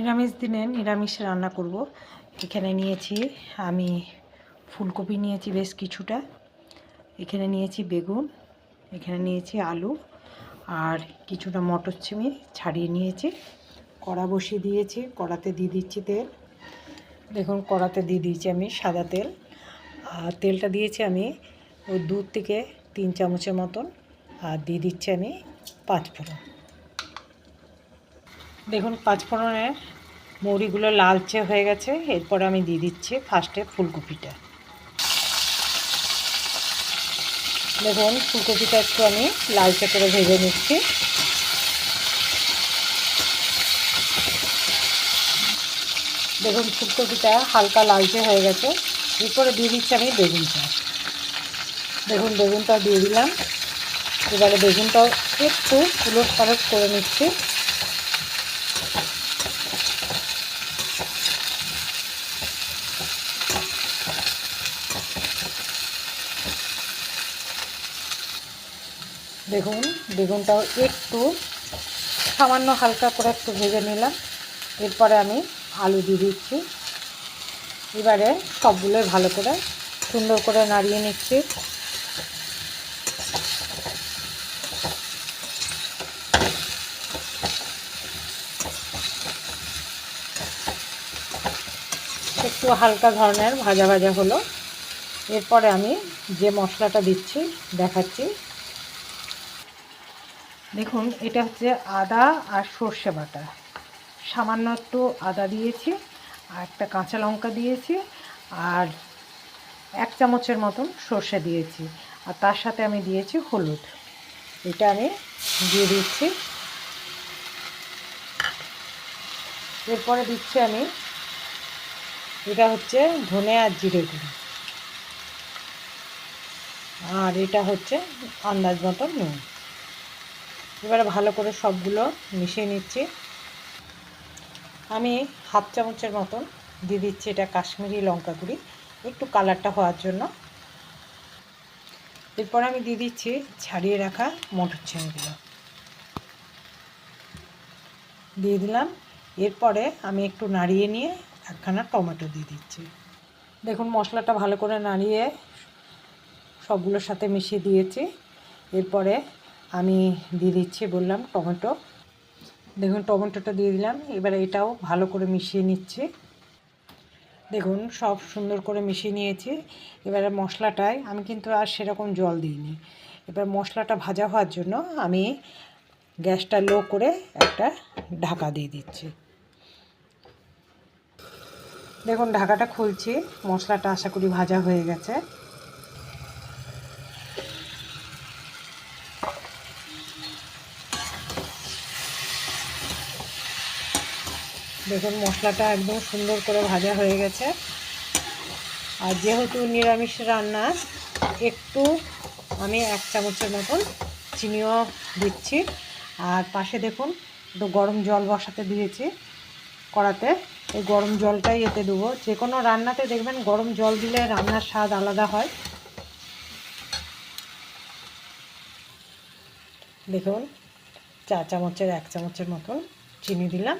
নিরামিষ দিনে নিরামিষ রান্না করব। এখানে নিয়েছি আমি ফুলকপি নিয়েছি বেশ কিছুটা। এখানে নিয়েছি বেগুন, এখানে নিয়েছি আলু আর কিছুটা মটরছিমি ছাড়িয়ে নিয়েছি। কড়া বসিয়ে দিয়েছি, কড়াতে দিয়ে দিচ্ছি তেল। দেখুন, কড়াতে দিয়ে দিয়েছি আমি সাদা তেল। আর তেলটা দিয়েছি আমি ওই দুধ থেকে তিন চামচের মতন। আর দিয়ে দিচ্ছি আমি পাঁচ ফোড়ন দেখুন পাঁচফোড়নের মৌরিগুলো লালচে হয়ে গেছে। এরপর আমি দিয়ে দিচ্ছি ফার্স্টে ফুলকপিটা। দেখুন, ফুলকপিটা একটু আমি লালচে করে ভেজে নিচ্ছি। দেখুন, ফুলকপিটা হালকা লালচে হয়ে গেছে। এরপরে দিয়ে দিচ্ছি আমি বেগুনটা। দেখুন বেগুনটা দিয়ে দিলাম। এবারে বেগুনটাও একটু উলট পালট করে নিচ্ছি। দেখুন বেগুনটাও একটু সামান্য হালকা করে একটু ভেজে নিলাম। এরপরে আমি আলু দিয়ে দিচ্ছি। এবারে সবগুলোই ভালো করে সুন্দর করে নাড়িয়ে নিচ্ছি। একটু হালকা ধরনের ভাজা ভাজা হলো। এরপরে আমি যে মশলাটা দিচ্ছি, দেখাচ্ছি। দেখুন, এটা হচ্ছে আদা আর সর্ষে বাটা। সামান্য একটু আদা দিয়েছি, আর একটা কাঁচা লঙ্কা দিয়েছি, আর এক চামচের মতন সর্ষে দিয়েছি, আর তার সাথে আমি দিয়েছি হলুদ। এটা আমি দিয়ে দিচ্ছি। এরপরে দিচ্ছি আমি, এটা হচ্ছে ধনে আর জিরে গুঁড়ো। আর এটা হচ্ছে আন্দাজ মতন নুন। এবারে ভালো করে সবগুলো মিশিয়ে নিচ্ছি। আমি হাফ চামচের মতন দিয়ে দিচ্ছি এটা কাশ্মীরি লঙ্কা গুঁড়ি, একটু কালারটা হওয়ার জন্য। এরপর আমি দিয়ে দিচ্ছি ছাড়িয়ে রাখা মটর ছেঁড়গুলো দিয়ে দিলাম, এরপরে আমি একটু নাড়িয়ে নিয়ে একখানা টমেটো দিয়ে দিচ্ছি। দেখুন, মশলাটা ভালো করে নাড়িয়ে সবগুলোর সাথে মিশিয়ে দিয়েছি। এরপরে আমি দিয়ে দিচ্ছি বললাম টমেটো। দেখুন, টমেটোটা দিয়ে দিলাম। এবারে এটাও ভালো করে মিশিয়ে নিচ্ছি। দেখুন, সব সুন্দর করে মিশিয়ে নিয়েছি। এবারে মশলাটায় আমি কিন্তু আর সেরকম জল দিইনি। এবার মশলাটা ভাজা হওয়ার জন্য আমি গ্যাসটা লো করে একটা ঢাকা দিয়ে দিচ্ছি। দেখুন, ঢাকাটা খুলছি। মশলাটা আশা করি ভাজা হয়ে গেছে। দেখুন মশলাটা একদম সুন্দর করে ভাজা হয়ে গেছে। আর যেহেতু নিরামিষ রান্না, একটু আমি এক চামচের মতন চিনিও দিচ্ছি। আর পাশে দেখুন, একটু গরম জল বসাতে দিয়েছি কড়াতে। এই গরম জলটাই এতে দেবো। যে কোনো রান্নাতে দেখবেন, গরম জল দিলে রান্নার স্বাদ আলাদা হয়। দেখুন, চা চামচের, এক চামচের মতন চিনি দিলাম।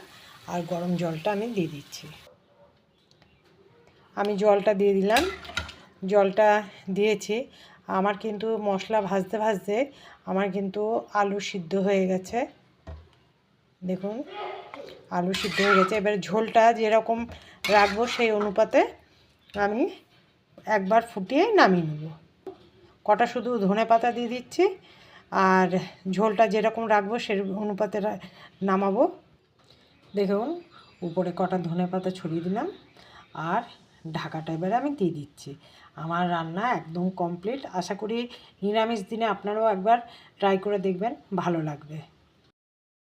আর গরম জলটা আমি দিয়ে দিচ্ছি। আমি জলটা দিয়ে দিলাম। জলটা দিয়েছি। আমার কিন্তু মশলা ভাজতে ভাজতে আমার কিন্তু আলু সিদ্ধ হয়ে গেছে। দেখুন, আলু সিদ্ধ হয়ে গেছে। এবার ঝোলটা যেরকম রাখব সেই অনুপাতে আমি একবার ফুটিয়ে নামিয়ে নেব। কটা শুধু ধনে পাতা দিয়ে দিচ্ছি। আর ঝোলটা যেরকম রাখব সেই অনুপাতে নামাবো। দেখুন, উপরে কটা ধনে পাতা ছড়িয়ে দিলাম, আর ঢাকাটা এবারে আমি দিয়ে দিচ্ছি। আমার রান্না একদম কমপ্লিট আশা করি নিরামিষ দিনে আপনারাও একবার ট্রাই করে দেখবেন, ভালো লাগবে।